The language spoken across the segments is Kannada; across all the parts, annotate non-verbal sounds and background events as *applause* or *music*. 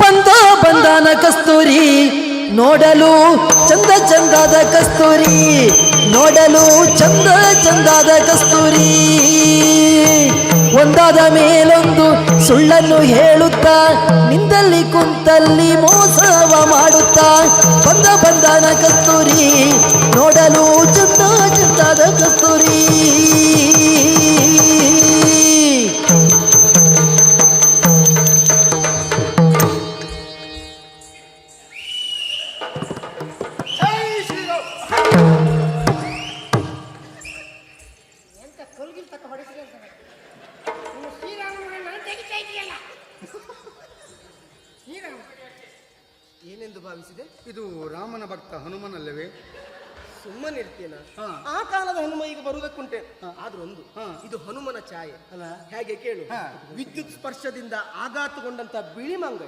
ಬಂದ ಬಂದಾನ ಕಸ್ತೂರಿ ನೋಡಲು ಚಂದ ಚಂದಾದ ಕಸ್ತೂರಿ ನೋಡಲು ಚಂದ ಚಂದಾದ ಕಸ್ತೂರಿ. ಒಂದಾದ ಮೇಲೊಂದು ಸುಳ್ಳನ್ನು ಹೇಳುತ್ತಾ ನಿಂದಲ್ಲಿ ಕುಂತಲ್ಲಿ ಮೋಸವ ಮಾಡುತ್ತಾ ಬಂದ ಬಂದಾನ ಕಸ್ತೂರಿ ನೋಡಲು ಚಂದ ಏನೆಂದು ಭಾವಿಸಿದೆ? ಇದು ರಾಮನ ಭಕ್ತ ಹನುಮನಲ್ಲವೇ? ಸುಮ್ಮನಿರ್ತೀನ? ಹಾ. ಆ ಕಾಲದ ಹನುಮ ಈಗ ಬರುವುದಕ್ಕುಂಟೆ. ಆದ್ರೊಂದು. ಇದು ಹನುಮನ ಛಾಯೆ. ಅಲ್ಲ? ಹೇಗೆ ಕೇಳು. ಹಾ. ವಿದ್ಯುತ್ ಸ್ಪರ್ಶದಿಂದ ಆಘಾತಗೊಂಡಂತ ಬಿಳಿ ಮಂಗ.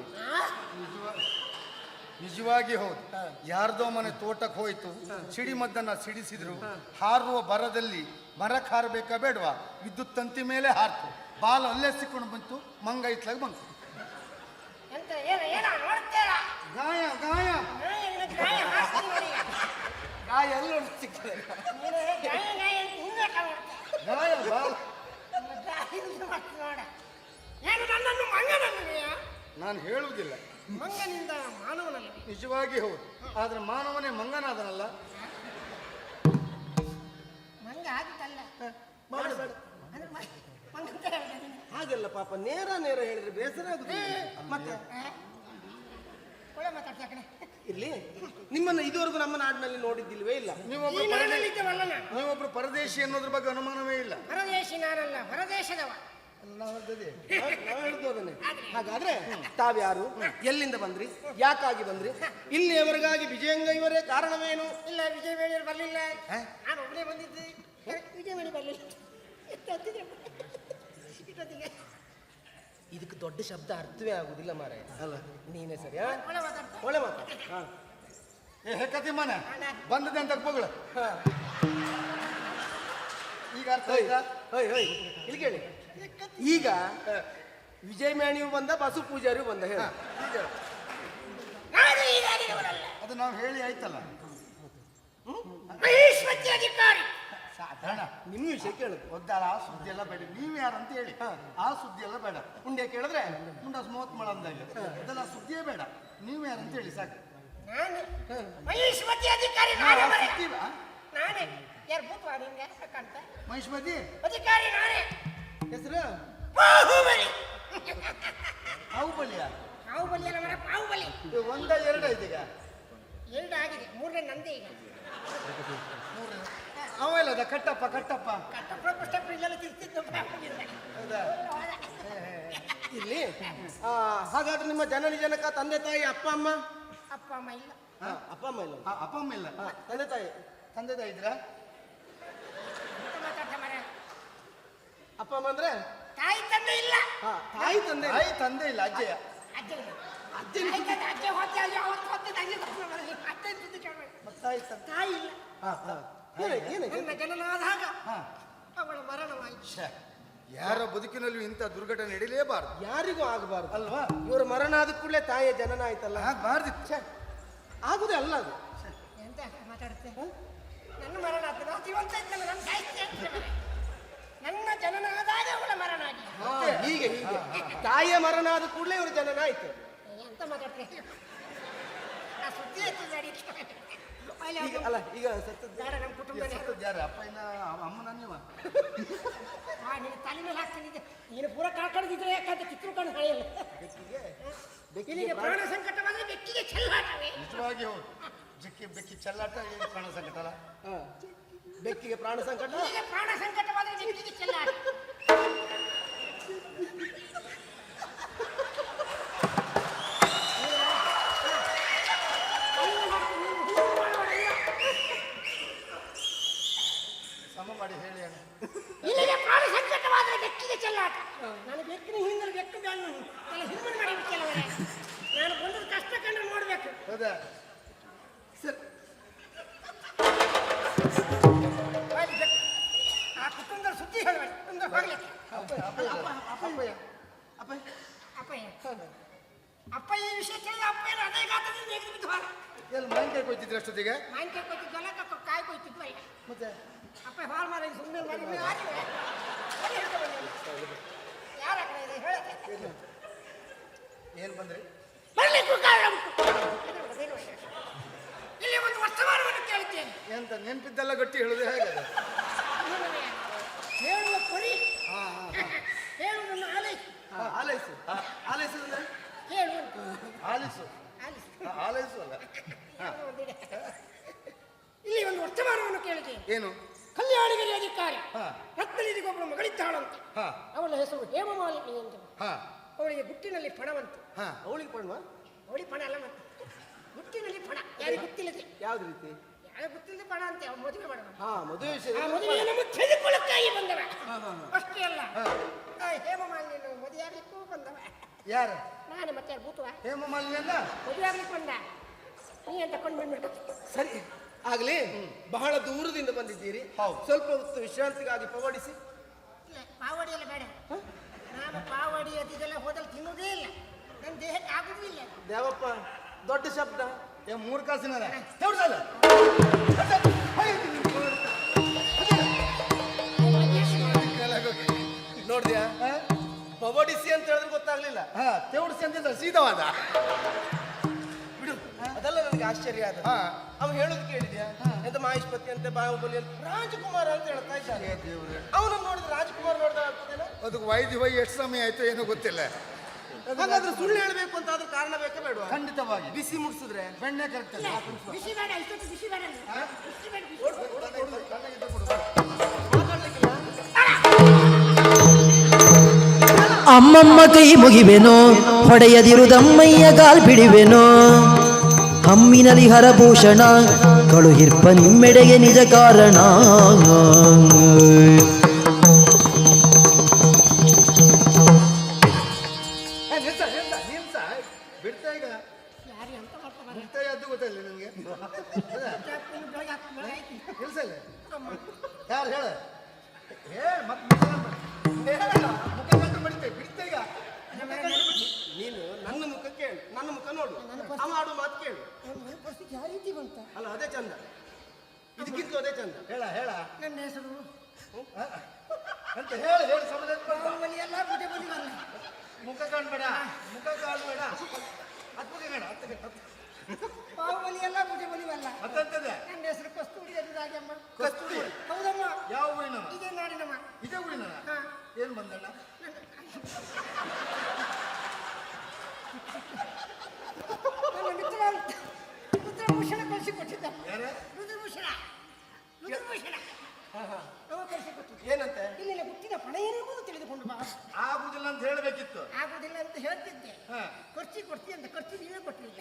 ನಿಜವಾಗಿ ಹೌದು. ಯಾರ್ದೋ ಮನೆ ತೋಟಕ್ಕೆ ಹೋಯ್ತು ಸಿಡಿಮದ್ದನ್ನ ಸಿಡಿಸಿದ್ರು ಹಾರುವ ಬರದಲ್ಲಿ ಮರಕ್ಕೆ ಹಾರಬೇಕಾ ಬೇಡವಾ? ವಿದ್ಯುತ್ ತಂತಿ ಮೇಲೆ ಹಾರ್ತು. ಬಾಲ ಅಲ್ಲೇ ಸಿಕ್ಕೊಂಡು ಬಂತು ಮಂಗ ಇತ್ಲಾಗ ಬಂತು. ಗಾಯ ಗಾಯ ಗಾಯ. ಗಾಯ ಎಲ್ಲ ಗಾಯ ಏನು ನನ್ನನ್ನು ನಾನು ಹೇಳುವುದಿಲ್ಲ ಮಂಗನಿಂದ ಮಾನವನಲ್ಲ ನಿಜವಾಗಿ ಹೌದು ಆದ್ರೆ ಮಾನವನೇ ಮಂಗನಾದನಲ್ಲ ಮಂಗ ಆಗುತ್ತಲ್ಲ. ಹಾಗೆಲ್ಲ ಪಾಪ ನೇರ ನೇರ ಹೇಳಿದ್ರೆ ಬೇಸರ ಆಗುದಿಲ್ಲ ಮತ್ತೆ? ಇರ್ಲಿ? ನಿಮ್ಮನ್ನ ಇದುವರೆಗೂ ನಮ್ಮ ನಾಡಿನಲ್ಲಿ ನೋಡಿದ್ದಿಲ್ವೇ ಇಲ್ಲ. ನೀವೊಬ್ಬರು ನೀವೊಬ್ರು ಪರದೇಶಿ ಅನ್ನೋದ್ರ ಬಗ್ಗೆ ಅನುಮಾನವೇ ಇಲ್ಲ. ಹೊರದೇಶಿ ನಾನಲ್ಲ ಹೊರದೇಶದವ ನಾವ್ ಹೇಳಿದ್ದು ಅದನ್ನೇ. ಹಾಗಾದ್ರೆ ತಾವ್ಯಾರು? ಎಲ್ಲಿಂದ ಬಂದ್ರಿ? ಯಾಕಾಗಿ ಬಂದ್ರಿ? ಇಲ್ಲಿಯವರೆಗಾಗಿ ವಿಜಯಂಗ ಇವರೇ ಕಾರಣವೇನು? ಇಲ್ಲ ವಿಜಯ ಬರಲಿಲ್ಲ. ನಾನು ಒಬ್ಬನೇ ಬಂದಿದ್ದೆ. ವಿಜಯ ಬರಲಿಲ್ಲ. ಇಷ್ಟೊತ್ತಿಗೆ. ದೊಡ್ಡ ಶಬ್ದ ಅರ್ಥವೇ ಆಗುದಿಲ್ಲ ಮಾರಾಯ. ಅಲ್ಲ. ನೀನೇ ಸರಿ? ಒಳ್ಳೆ ಮಾತು ಹಾ. ಏ ಹೆಕ್ಕತಿ ಮನೆ. ಬಂದದೆ ಅಂತ ಪಗಳ? ಹಾ. ಈಗ ಅರ್ಥ ಹೋಯ್, ಆಯ್ತಾ? ಹೋಯ್, ಹೋಯ್. ಇಲ್ಲಿ ಕೇಳಿ ಈಗ ವಿಜಯ ಮ್ಯಾಣಿಯು ಬಂದ ಬಸು ಪೂಜಾರಿಯು ಬಂದ ಹೇಳ. ಅದು ನಾವು ಹೇಳಿ ಆಯ್ತಲ್ಲ. ಅಧಿಕಾರಿ ಸಾಧಾರಣ ನಿಮ್ಮ ವಿಷಯ ಕೇಳುದು ಒದ್ದಾರ ಆ ಸುದ್ದಿ ಎಲ್ಲ ಬೇಡ. ನೀವು ಯಾರು ಅಂತ ಹೇಳಿ. ಆ ಸುದ್ದಿ ಎಲ್ಲ ಬೇಡ. ಉಂಡೆ ಕೇಳಿದ್ರೆ ಮುಂಡ ಮೂವತ್ ಮಳ ಅಂದಾಗ ಅದೆಲ್ಲ ಸುದ್ದಿಯೇ ಬೇಡ. ನೀವು ಯಾರು ಅಂತ ಹೇಳಿ ಸಾಕು. ನಾನು? ಮಹೇಶ್ವತಿ ಅಧಿಕಾರಿ ನಾನೇ ಮರೆ. ನಾನೇ. ಯಾರು ಭೂತ ನಿಂಗೆ ಕಾಣ್ತಾ? ಮಹಿಷ್ಮತಿ? ಅಧಿಕಾರಿ ನಾನೇ. ಹೆಸರು? ಬಾಹುಬಲಿ. ಬಾಹುಬಲಿಯ? ಬಾಹುಬಲಿ ಅಲ್ಲ ಮರ ಬಾಹುಬಲಿ. ಇದು ಒಂದ ಎರಡ ಇದೀಗ. ಎರಡು ಆಗಿದೆ. ಮೂರನೇ ನಂದೇ ಈಗ. ಅವ ಇಲ್ಲ ಕಟ್ಟಪ್ಪ ಕಟ್ಟಪ್ಪ. ಕಟ್ಟಪ್ಪ ಪುಸ್ತಕ ಇಲ್ಲೆಲ್ಲ ತಿರ್ತಿದ್ದು ಬಾಹುಬಲಿ ಹೌದಾ? ಇಲ್ಲಿ? ಆ, ಹಾಗಾದ್ರೆ ನಿಮ್ಮ ಜನನಿ ಜನಕ ತಂದೆ ತಾಯಿ ಅಪ್ಪ ಅಮ್ಮ? ಅಪ್ಪ ಅಮ್ಮ ಇಲ್ಲ. ಹಾ, ಅಪ್ಪ ಅಮ್ಮ ಇಲ್ಲ. ಆ, ಅಪ್ಪ ಅಮ್ಮ ಇಲ್ಲ. ಹಾ, ತಂದೆ ತಾಯಿ? ತಂದೆ ತಾಯಿ ಇದ್ರ? ಎಂತ ಮಾತಾಡ್ತಾ ಮರ ಅಪ್ಪ ಅಮ್ಮ ಅಂದ್ರೆ? ತಾಯಿ ತಂದೆ ಇಲ್ಲ. ಹಾ, ತಾಯಿ ತಂದೆ ಇಲ್ಲ. ತಾಯಿ ತಂದೆ ಇಲ್ಲ ಅಜ್ಜಯ್ಯ ಅಜ್ಜ ಇಲ್ಲ. ಅಜ್ಜನ ತಾಯಿ ತಂದೆ ಅಜ್ಜ ಹೋಗ್ತಾ ಅಲ್ಲಿ ಅವತ್ತು. ಮತ್ತೆ ತಾಯಿ ತಂದೆ ತಾಯಿ ಇಲ್ಲ. ಹಾ, ಹಾ. ನನ್ನ ಜನನಾದಾಗ ಹಾ. ಅವಳ ಮರಣವಾಯಿತು. ಯಾರ ಬದುಕಿನಲ್ಲೂ ಇಂಥ ದುರ್ಘಟನೆ ನಡೀಲೇಬಾರದು. ಯಾರಿಗೂ ಆಗಬಾರ್ದು. ಅಲ್ವಾ? ಇವರು ಮರಣ ಆದ ಕೂಡಲೇ ತಾಯಿಯ ಜನನ ಆಯ್ತಲ್ಲ? ಆಗಬಾರ್ದು ಛೆ, ಆಗುದೇ ಅಲ್ಲ ಅದು. ಎಂತ ಮಾತಾಡುತ್ತೆ? ನನ್ನ ಮರಣ ಆಯ್ತು ನಾ ಜೀವಂತ ಇದ್ದಲ್ಲ ನನ್ನ ಸಾಹಿತ್ಯ ನನ್ನ ಜನನ ಆದಾಗ ಅವಳ ಮರಣ ಆಗಿ ಹಾ, ಹೀಗೆ ಹೀಗೆ. ತಾಯಿಯ ಮರಣ ಆದ ಕೂಡಲೇ ಇವರು ಜನನ ಆಯ್ತು. ಎಂತ ಮಾತಾಡ್ತೀನಿ ಆ ಸುದ್ದಿ ಆಯ್ತು ನಡೀತು ಈಗ ಅಲ್ಲ ಈಗ ಸತ್ತದ್ದು ಬೇಡ ನಮ್ಮ ಕುಟುಂಬದಲ್ಲಿ ಸತ್ತದ್ದು ಯಾರು? ಅಪ್ಪ ಇಲ್ಲ ಅಮ್ಮನ ನೀವ? *laughs* ಆ ನಿನ್ನ ತಲೆ ಮೇಲೆ ಹಾಕ್ತಿದ್ದೆ ನೀನು ಪೂರ ಕಳ್ಕೊಂಡಿದ್ರೆ ಯಾಕಂತ ಕಿತ್ತರು ಕಣ್ಣು ಹಳೆಯಲ್ಲ ಇಲ್ಲಿಗೆ ಪ್ರಾಣ ಸಂಕಟ ಬಂದ್ರೆ ಬೆಕ್ಕಿಗೆ ಚೆಲ್ಲಾಟವೇ? ನಿಜವಾಗಿ ಹೌದು. ಜಕ್ಕಿ ಬೆಕ್ಕಿ ಚೆಲ್ಲಾಟ ಏನು ಪ್ರಾಣ ಸಂಕಟ ಅಲ್ಲ? ಹಾ. ಬೆಕ್ಕಿಗೆ ಪ್ರಾಣ ಸಂಕಟ? ಪ್ರಾಣ ಸಂಕಟ ಬಂದ್ರೆ ಬೆಕ್ಕಿಗೆ ಚೆಲ್ಲಾಟ ನಾನು ಬೆಕ್ಕಿನ ಹಿಂದೆ ಬೆಕ್ಕು ಬ್ಯಾನ್ ನಾನು ಹಿಮ್ಮಡಿ ಮಾಡಿ ಕೆಲವರೇ ನಾನು ಬಂದು ಕಷ್ಟ ಕಂಡು ನೋಡ್ಬೇಕು ಹೌದಾ ಸರ್. ಆ ಕುಟುಂಬದ ಸುದ್ದಿ ಹೇಳಬೇಡಿ ಒಂದು ಹೋಗ್ಲಿಕ್ಕೆ ಅಪ್ಪಯ್ಯ ಅಪ್ಪಯ್ಯ ಅಪ್ಪಯ್ಯ ಅಪ್ಪ ಈ ವಿಷಯ ಕೇಳಿ ಅಪ್ಪಯ್ಯ ಅದೇ ಗಾತ್ರದಿಂದ ಎದ್ದು ಬಿದ್ದು ಹೋದ ಎಲ್ಲಿ ಮಾವಿನಕಾಯಿ ಕೊಯ್ತಿದ್ರೆ ಅಷ್ಟೊತ್ತಿಗೆ ಮಾವಿನಕಾಯಿ ಕೊಯ್ತಿದ್ವಲ್ಲ ಕಕ್ಕ ಕಾಯಿ ಕೊಯ್ತಿದ್ವಲ್ಲ ಮತ್ತೆ ಅಪ್ಪ ಹಾಳು ಮಾಡಿ ಸುಮ್ಮನೆ ಮಾಡಿ ನೀವು ಯಾರು ಕಡೆ ಇದೆ? ಏನ್ ಬಂದ್ರಿ? ಬರ್ಲಿಕ್ಕೂ ಕಾರಣ. ಇಲ್ಲಿ ಒಂದು ವರ್ತಮಾನವನ್ನು ಕೇಳ್ತೀನಿ. ಎಂತ ನೆನ್ಪಿದ್ದೆಲ್ಲ ಗಟ್ಟಿ ಹೇಳುದು ಹೇಗೆ? ಹೇಳುವ ಪರಿ ಹೇಳುವುದನ್ನು ಆಲೈಸು. ಆಲೈಸು. ಆಲೈಸು ಅಂದ್ರೆ? ಹೇಳು. ಆಲಿಸು. ಆಲಿಸು. ಆಲೈಸು ಅಲ್ಲ. ಇಲ್ಲಿ ಒಂದು ವರ್ತಮಾನವನ್ನು ಕೇಳ್ತೀನಿ. ಏನು? ಕಲ್ಯಾಣಗಿರಿ ಅಧಿಕಾರಿ. ಹಾ. ರತ್ನನಿಧಿಗೊಬ್ಬಳು ಮಗಳಿದ್ದಾಳಂತೆ. ಹಾ. ಅವಳ ಹೆಸರು ಹೇಮಮಾಲಿನಿ ಅಂತ ಹಾ. ಅವಳಿಗೆ ಗುಟ್ಟಿನಲ್ಲಿ ಪಣವಂತು. ಹಾ. ಅವಳಿಗೆ ಪಣವ? ಅವಳಿ ಪಣ ಅಲ್ಲ ಮತ್ತೆ. ಗುಟ್ಟಿನಲ್ಲಿ ಪಣ. ಯಾರಿಗೆ ಗೊತ್ತಿಲ್ಲದೆ. ಯಾವ್ದು ರೀತಿ? ಗೊತ್ತಿಲ್ಲದೆ ಪಣ ಅಂತೆ. ಅವ್ನು ಮದುವೆ ಮಾಡುವ ಹಾ ಮದುವೆ ಮದುವೆಯನ್ನು ತೆಗೆದುಕೊಳ್ಳಕ್ಕಾಗಿ ಬಂದವ. ಅಷ್ಟೇ ಅಲ್ಲ. ಆ ಹೇಮಮಾಲಿನಿ ಮದುವೆ ಆಗ್ಲಿಕ್ಕೂ ಬಂದವ. ಯಾರು? ನಾನು ಮತ್ತೆ ಯಾರು ಭೂತವ? ಹೇಮ ಅಲ್ಲ ಮದುವೆ ಆಗ್ಲಿಕ್ಕೆ ಬಂದ. ನೀ ಅಂತ ಕೊಂಡು ಬಂದ್ಬಿಟ್ಟು ಸರಿ. ಆಗ್ಲಿ ಬಹಳ ದೂರದಿಂದ ಬಂದಿದ್ದೀರಿ. ಹೌದು. ಸ್ವಲ್ಪ ಹೊತ್ತು ವಿಶ್ರಾಂತಿಗಾಗಿ ಪವಡಿಸಿ. ಇಲ್ಲ ಪಾವಡಿ ಎಲ್ಲ ಬೇಡ. ನಾನು ಪಾವಡಿ ಅದಿದೆಲ್ಲ ಹೋದಲ್ಲಿ ತಿನ್ನುವುದೇ ಇಲ್ಲ. ನನ್ನ ದೇಹಕ್ಕೆ ಆಗುವುದೂ ಇಲ್ಲ. ದೇವಪ್ಪ ದೊಡ್ಡ ಶಬ್ದ. ಏ ಮೂರು ಕಾಸಿನ ನೋಡ್ದ್ಯಾ? ಪವಡಿಸಿ ಅಂತ ಹೇಳಿದ್ರೆ ಗೊತ್ತಾಗ್ಲಿಲ್ಲ. ಹಾ ತೆವಡಿಸಿ ಅಂತ ಸೀದವಾದ. ಆಶ್ಚರ್ಯ ಆದ. ಹಾ. ಅವ್ನು ಹೇಳೋದು ಕೇಳಿದ್ಯಾ? ಎಂತ ಮಾಹಿಷ್ಪತಿ ಅಂತ ಬಾಹುಬಲಿ ಅಂತ? ರಾಜಕುಮಾರ ಅಂತ ಹೇಳ್ತಾ ಇದ್ದಾನೆ ಅವನನ್ನು ನೋಡಿದ್ರೆ ರಾಜಕುಮಾರ್ ನೋಡಿದ ಆಗ್ತದೇನೋ ಅದಕ್ಕೆ ವೈದ್ಯ ಹೋಗಿ ಎಷ್ಟು ಸಮಯ ಆಯ್ತು ಏನೋ ಗೊತ್ತಿಲ್ಲ. ಹಾಗಾದ್ರೆ ಸುಳ್ಳು ಹೇಳ್ಬೇಕು ಅಂತ ಆದ್ರೆ ಕಾರಣ ಬೇಕೇ ಬೇಡ ಖಂಡಿತವಾಗಿ. ಬಿಸಿ ಮುಟ್ಸಿದ್ರೆ ಬೆಣ್ಣೆ ಕರೆಕ್ಟ್ ಬಿಸಿ ಬೇಡ ಇಷ್ಟೊತ್ತು. ಬಿಸಿ ಬೇಡ ಅಮ್ಮಮ್ಮ ಕೈ ಮುಗಿವೆನೋ ಹೊಡೆಯದಿರುದಮ್ಮಯ್ಯ ಕಾಲ್ ಬಿಡುವೆನೋ ಹಮ್ಮಿನಲಿ ಹರಭೂಷಣ ಕಳುಹಿರ್ಪ ನಿಮ್ಮೆಡೆಗೆ ನಿಜ ಕಾರಣ. ನೀನು ಕೇಳು ನನ್ನ ಮುಖ ನೋಡು. ಅವ ಮಾತು ಕೇಳು. ನನ್ನ ಪರಿಸ್ಥಿತಿ ಯಾವ ರೀತಿ ಬಂತ? ಅಲ್ಲ ಅದೇ ಚಂದ. ಇದಕ್ಕಿಂತ ಅದೇ ಚಂದ. ಹೇಳ ಹೇಳ. ನನ್ನ ಹೆಸರು? ಅಂತ ಹೇಳು ಹೇಳು ಬುದ್ಧಿ ಬುದ್ಧಿವಲ್ಲ ಮುಖ ಕಾಣ್ಬೇಡ ಮುಖ ಕಾಣ್ಬೇಡ ಹತ್ತು ಬೇಡ ಹತ್ತು ಬಾಹುಬಲಿ ಎಲ್ಲ ಬುದ್ಧಿ ಬುದ್ಧಿವಲ್ಲ ಮತ್ತಂತದೆ ನನ್ನ ಹೆಸರು ಕಸ್ತೂರಿ ಎದುರಾಗಮ್ಮ ಕಸ್ತೂರಿ ಹೌದಮ್ಮ ಯಾವ ಊರಿನ ಇದೇ ನಾಡಿನಮ್ಮ ಇದೇ ಊರಿನ ಹಾ. ಏನ್ ಬಂದಣ್ಣ ನನ್ನ ಮಿತ್ರ ರುದ್ರಭೂಷಣ ಕಳಿಸಿಕೊಟ್ಟಿದ್ದ. ಯಾರ? ರುದ್ರಭೂಷಣ. ರುದ್ರಭೂಷಣ. ಅವ ಏನಂತೆ? ಇಲ್ಲಿನ ಹುಟ್ಟಿದ ಪಣ ಏನೆಂಬುದು ತಿಳಿದುಕೊಂಡು ಬಾ. ಆಗುದಿಲ್ಲ ಅಂತ ಹೇಳಬೇಕಿತ್ತು. ಆಗುದಿಲ್ಲ ಅಂತ ಹೇಳ್ತಿದ್ದೆ. ಹಾ. ಖರ್ಚಿ ಕೊಡ್ತಿ ಅಂತ ಖರ್ಚು ನೀವೇ ಕೊಟ್ಟಿಲ್ಲ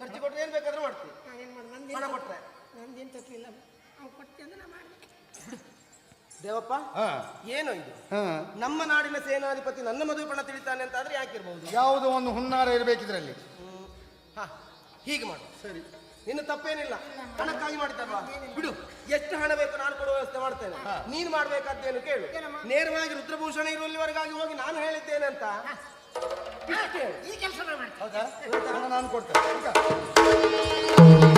ಖರ್ಚು ಕೊಟ್ಟರೆ ಏನ್ ಬೇಕಾದ್ರೂ ಮಾಡ್ತೀವಿ. ನಾನೇನು ಮಾಡಿ ಹಣ ನಂದೇನು ಕೊಟ್ರೆ. ನಂದೇನು ತಪ್ಪಿಲ್ಲ ಅವ್ನು ಕೊಡ್ತಿ ಅಂದ್ರೆ ನಾ ಮಾಡಿದೆ. ದೇವಪ್ಪ ಹಾ. ಏನೋ ಇದು? ಹಾ. ನಮ್ಮ ನಾಡಿನ ಸೇನಾಧಿಪತಿ ನನ್ನ ಮದುವೆ ಪಣ ತಿಳಿತಾನೆ ಅಂತ ಆದ್ರೆ ಯಾಕಿರ್ಬಹುದು ಯಾವುದೋ ಒಂದು ಹುನ್ನಾರ ಇರ್ಬೇಕಿದ್ರಲ್ಲಿ. ಹಾ. ಹೀಗೆ ಮಾಡು. ಸರಿ. ನಿನ್ನ ತಪ್ಪೇನಿಲ್ಲ. ಹಣಕ್ಕಾಗಿ ಮಾಡಿದ್ದಲ್ವಾ? ಬಿಡು. ಎಷ್ಟು ಹಣ ಬೇಕು ನಾನು ಕೊಡುವ ವ್ಯವಸ್ಥೆ ಮಾಡ್ತೇನೆ. ನೀನು ಮಾಡ್ಬೇಕಾದ್ದೇನು ಕೇಳು? ನೇರವಾಗಿ ರುದ್ರಭೂಷಣ ಇರುವಲ್ಲಿವರೆಗಾಗಿ ಹೋಗಿ ನಾನು ಹೇಳಿದ್ದೇನೆ ಅಂತ. ಇಷ್ಟು ಈ ಕೆಲಸ ಮಾಡ್ತೀನಿ. ಹೌದಾ? ಹಣ ನಾನು ಕೊಡ್ತೇನೆ.